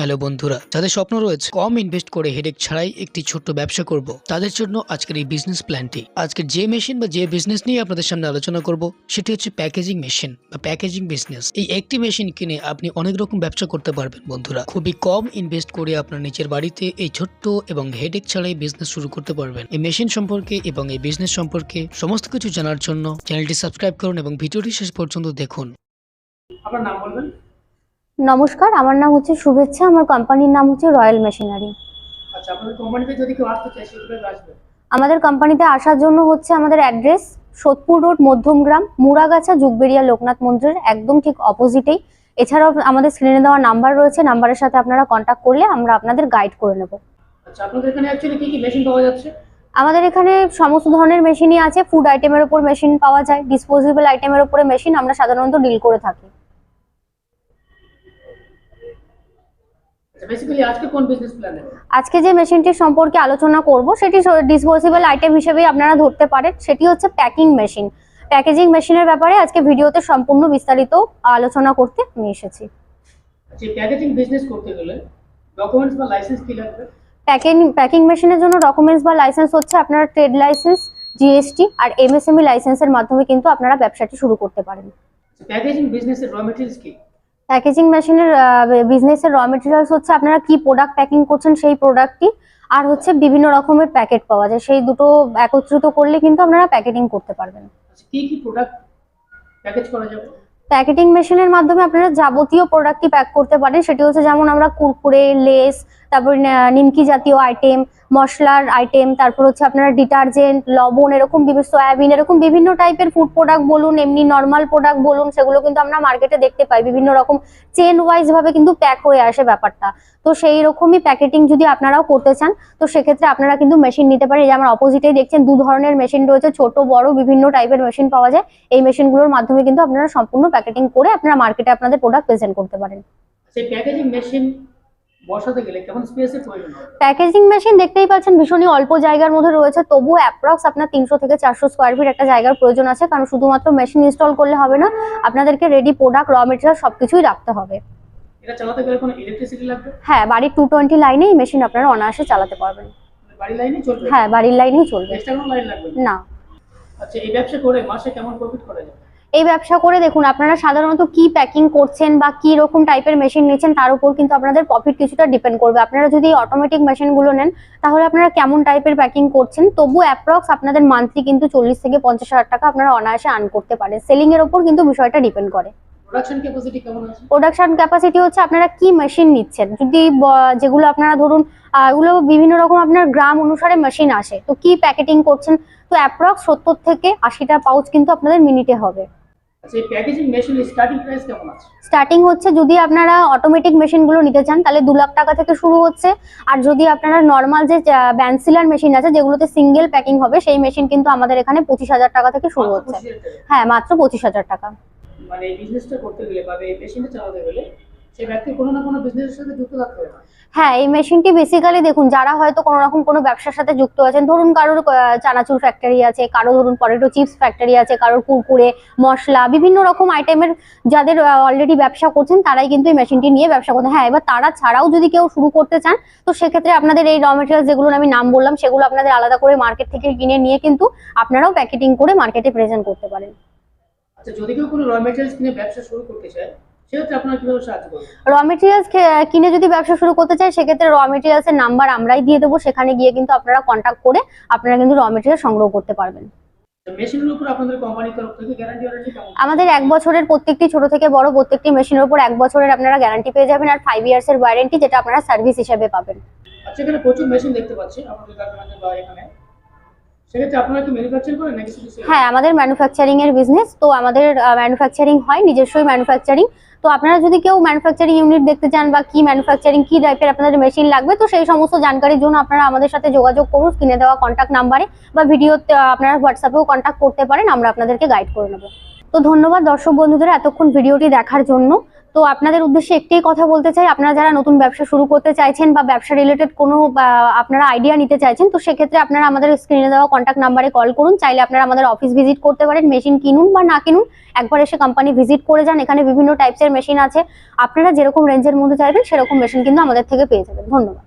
Hello বন্ধুরা, যাদের স্বপ্ন রয়েছে কম ইনভেস্ট করে হেডেক ছাড়াই একটি ছোট্ট ব্যবসা করব, তাদের জন্য আজকের এই বিজনেস প্ল্যানটি আজকে যে মেশিন বা যে বিজনেস নিয়ে আপনাদের সামনে আলোচনা করব, সেটি হচ্ছে প্যাকেজিং মেশিন বা প্যাকেজিং বিজনেস এই একটি মেশিন কিনে আপনি অনেক রকম ব্যবসা করতে পারবেন বন্ধুরা। খুবই কম ইনভেস্ট করে আপনার নিজের বাড়িতে এই ছোট্ট এবং হেডেক ছাড়াই বিজনেস শুরু করতে পারবেন। এই মেশিন সম্পর্কে এবং এই বিজনেস সম্পর্কে সমস্ত কিছু জানার জন্য চ্যানেলটি সাবস্ক্রাইব করুন এবং ভিডিওটি শেষ পর্যন্ত দেখুন। আপনার নাম বলবেন? নমস্কার আমার নাম হচ্ছে শুভেচ্ছা আমার কোম্পানির নাম হচ্ছে রয়্যাল মেশিনারি আচ্ছা সেগুলো আসবে। আমাদের কোম্পানিতে আসার জন্য হচ্ছে আমাদের অ্যাড্রেস সোদপুর রোড মধ্যমগ্রাম মুরাগাছা যুগবেরিয়া লোকনাথ মন্দিরের একদম ঠিক অপোজিটেই এছাড়াও আমাদের স্ক্রিনে দেওয়া নাম্বার রয়েছে নাম্বারের সাথে আপনারা কন্ট্যাক্ট করলে আমরা আপনাদের গাইড করে নেব। আচ্ছা আমাদের এখানে সমস্ত ধরনের মেশিনই আছে ফুড আইটেমের ওপর মেশিন পাওয়া যায় ডিসপোজেবল আইটেমের ওপরে মেশিন আমরা সাধারণত ডিল করে থাকি। আজকে যে মেশিনটির সম্পর্কে আলোচনা করব সেটি ডিসপোজেবল আইটেম হিসেবেই আপনারা ধরতে পারেন। সেটি হচ্ছে প্যাকিং মেশিন প্যাকেজিং মেশিনের ব্যাপারে আজকে ভিডিওতে সম্পূর্ণ বিস্তারিত আলোচনা করতে আমি এসেছি। প্যাকেজিং বিজনেস করতে গেলে ডকুমেন্টস বা লাইসেন্স কি লাগবে? প্যাকিং প্যাকিং মেশিনের জন্য ডকুমেন্টস বা লাইসেন্স হচ্ছে আপনার ট্রেড লাইসেন্স জিএসটি আর এমএসএমই লাইসেন্সের মাধ্যমে কিন্তু আপনারা ব্যবসাটি শুরু করতে পারেন। প্যাকেজিং বিজনেসের র মেটেরিয়ালস কি? প্যাকেজিং মেশিনের বিজনেসের র মেটেরিয়ালস হচ্ছে আপনারা কি প্রোডাক্ট প্যাকিং করছেন সেই প্রোডাক্টটি আর হচ্ছে বিভিন্ন রকমের প্যাকেট পাওয়া যায়। সেই দুটো একত্রিত করলে কিন্তু আপনারা প্যাকেটিং করতে পারবেন। আচ্ছা কি কি প্রোডাক্ট প্যাকেজ করা যাবে? প্যাকেটিং মেশিনের মাধ্যমে আপনারা যাবতীয় প্রোডাক্টই প্যাক করতে পারেন। সেটি হচ্ছে যেমন আমরা কুরকুরে লেস তারপর নিমকি জাতীয় আইটেম মশলার আইটেম তারপর হচ্ছে আপনারা ডিটারজেন্ট লবণ, এরকম বিভিন্ন সয়াবিন এরকম বিভিন্ন টাইপের ফুড প্রোডাক্ট বলুন, এমনি নর্মাল প্রোডাক্ট বলুন, সেগুলো কিন্তু আমরা মার্কেটে দেখতে পাই। বিভিন্ন রকম চেন ওয়াইজ ভাবে কিন্তু প্যাক হয়ে আসে ব্যাপারটা। তো সেই রকমই প্যাকেটিং যদি আপনারাও করতে চান, তো সেক্ষেত্রে আপনারা কিন্তু মেশিন নিতে পারেন। যে আমার অপোজিটেই দেখছেন, দু ধরনের মেশিন রয়েছে, ছোট, বড়, বিভিন্ন টাইপের মেশিন পাওয়া যায়। এই মেশিনগুলোর মাধ্যমে কিন্তু আপনারা সম্পূর্ণ প্যাকেটিং করে আপনারা মার্কেটে আপনাদের প্রোডাক্ট প্রেজেন্ট করতে পারেন। সেই প্যাকেজিং মেশিন বসাতে গেলে কেমন স্পেসের প্রয়োজন হবে? প্যাকেজিং মেশিন দেখতেই পাচ্ছেন ভীষণই অল্প জায়গার মধ্যে রয়েছে। তবুও অ্যাপ্রক্স আপনার তিনশো থেকে চারশো স্কোয়ার ফিট একটা জায়গার প্রয়োজন আছে কারণ শুধুমাত্র মেশিন ইনস্টল করলে হবে না আপনাদেরকে রেডি প্রোডাক্ট র মেটেরিয়াল সবকিছুই রাখতে হবে। এটা চালাতে গেলে কোনো ইলেকট্রিসিটি লাগবে? হ্যাঁ বাড়ির টু টোয়েন্টি লাইনে এই মেশিন আপনারা অনায়াসে চালাতে পারবেন। চলবে? হ্যাঁ বাড়ির লাইনেই চলবে। এক্সট্রা কোনো লাইন লাগবে? না? আচ্ছা এই ব্যবসা করে মাসে কেমন প্রফিট করা যাবে এই ব্যবসা করে দেখুন আপনারা সাধারণত কি প্যাকিং করছেন বা কি রকম টাইপের মেশিন নিচ্ছেন তার উপর কিন্তু আপনাদের প্রফিট কিছুটা ডিপেন্ড করবে। আপনারা যদি অটোমেটিক মেশিনগুলো নেন তাহলে আপনারা কেমন টাইপের প্যাকিং করছেন? তবু অ্যাপ্রক্স আপনাদের মান্থলি কিন্তু চল্লিশ থেকে পঞ্চাশ হাজার টাকা আপনারা অনায়াসে আর্ন করতে পারেন। সেলিং এর উপর কিন্তু বিষয়টা ডিপেন্ড করে। প্রোডাকশন ক্যাপাসিটি হচ্ছে আপনারা কি মেশিন নিচ্ছেন? যদি যেগুলো আপনারা ধরুন এগুলো বিভিন্ন রকম আপনার গ্রাম অনুসারে মেশিন আসে। তো কি প্যাকেটিং করছেন? তো অ্যাপ্রক্স সত্তর থেকে আশিটা পাউচ কিন্তু আপনাদের মিনিটে হবে। এই প্যাকেজিং মেশিন স্টার্টিং প্রাইস কেমন আছে? স্টার্টিং হচ্ছে যদি আপনারা অটোমেটিক মেশিনগুলো নিতে চান তাহলে দু লাখ টাকা থেকে শুরু হচ্ছে। আর যদি আপনারা নর্মাল যে ব্যান্সিলার মেশিন আছে যেগুলোতে সিঙ্গেল প্যাকিং হবে সেই মেশিন কিন্তু আমাদের এখানে পঁচিশ হাজার টাকা থেকে শুরু হচ্ছে। হ্যাঁ মাত্র পঁচিশ হাজার টাকা। মানে এই বিজনেসটা করতে গেলে বা এই মেশিনটা চালাতে গেলে সেই ব্যক্তি কোনো না কোনো বিজনেসের সাথে যুক্ত থাকতে হবে হ্যাঁ এই মেশিনটি বেসিক্যালি দেখুন যারা হয়তো কোনো রকম কোনো ব্যবসার সাথে যুক্ত আছেন ধরুন কারোর চানাচুর ফ্যাক্টরি আছে কারও ধরুন পটেটো চিপস ফ্যাক্টরি আছে কারোর কুরকুরে মশলা বিভিন্ন রকম আইটেমের যাদের অলরেডি ব্যবসা করছেন তারাই কিন্তু এই মেশিনটি নিয়ে ব্যবসা করতে হ্যাঁ এবার তারা ছাড়াও যদি কেউ শুরু করতে চান তো সেক্ষেত্রে আপনাদের এই র মেটেরিয়াল যেগুলো আমি নাম বললাম সেগুলো আপনাদের আলাদা করে মার্কেট থেকে কিনে নিয়ে কিন্তু আপনারাও প্যাকেটিং করে মার্কেটে প্রেজেন্ট করতে পারেন। আচ্ছা যদি কেউ কোনো র মেটেরিয়ালস কিনে ব্যবসা শুরু করতে চায় র মেটেরিয়ালস কিনে যদি ব্যবসা শুরু করতে চায় সেক্ষেত্রে র মেটেরিয়ালস এর নাম্বার আমরাই দিয়ে দেবো। সেখানে গিয়ে কিন্তু আপনারা কন্ট্যাক্ট করে আপনারা কিন্তু র মেটেরিয়াল সংগ্রহ করতে পারবেন। আমাদের এক বছরের প্রত্যেকটি ছোট থেকে বড় প্রত্যেকটি মেশিনের উপর এক বছরের আপনারা গ্যারান্টি পেয়ে যাবেন আর ফাইভ ইয়ার্স এর ওয়ারেন্টি যেটা আপনারা সার্ভিস হিসেবে পাবেন। আচ্ছা এখানে প্রচুর মেশিন দেখতে পাচ্ছি। আপনাদের কারখানাতে বা এখানে? হ্যাঁ আমাদের ম্যানুফ্যাকচারিং এর বিজনেস তো আমাদের ম্যানুফ্যাকচারিং হয়, নিজস্বই ম্যানুফ্যাকচারিং তো আপনারা যদি কেউ ম্যানুফ্যাকচারিং ইউনিট দেখতে চান বা কি ম্যানুফ্যাকচারিং কি টাইপের আপনাদের মেশিন লাগবে, তো সেই সমস্ত জানকারির জন্য আপনারা আমাদের সাথে যোগাযোগ করুন কিনে দেওয়া কন্ট্যাক্ট নাম্বারে বা ভিডিওতে আপনারা হোয়াটসঅ্যাপেও কন্ট্যাক্ট করতে পারেন, আমরা আপনাদেরকে গাইড করে নেব। তো ধন্যবাদ দর্শক বন্ধুদের এতক্ষণ ভিডিওটি দেখার জন্য। তো আপনাদের উদ্দেশ্যে একটাই কথা বলতে চাই, আপনারা যারা নতুন ব্যবসা শুরু করতে চাইছেন বা ব্যবসা রিলেটেড কোনো আপনারা আইডিয়া নিতে চাইছেন, তো সেক্ষেত্রে আপনারা আমাদের স্ক্রিনে দেওয়া কন্ট্যাক্ট নাম্বারে কল করুন। চাইলে আপনারা আমাদের অফিস ভিজিট করতে পারেন মেশিন কিনুন বা না কিনুন, একবার এসে কোম্পানি ভিজিট করে যান। এখানে বিভিন্ন টাইপসের মেশিন আছে। আপনারা যেরকম রেঞ্জের মধ্যে চাইবেন, সেরকম মেশিন কিন্তু আমাদের থেকে পেয়ে যাবেন। ধন্যবাদ।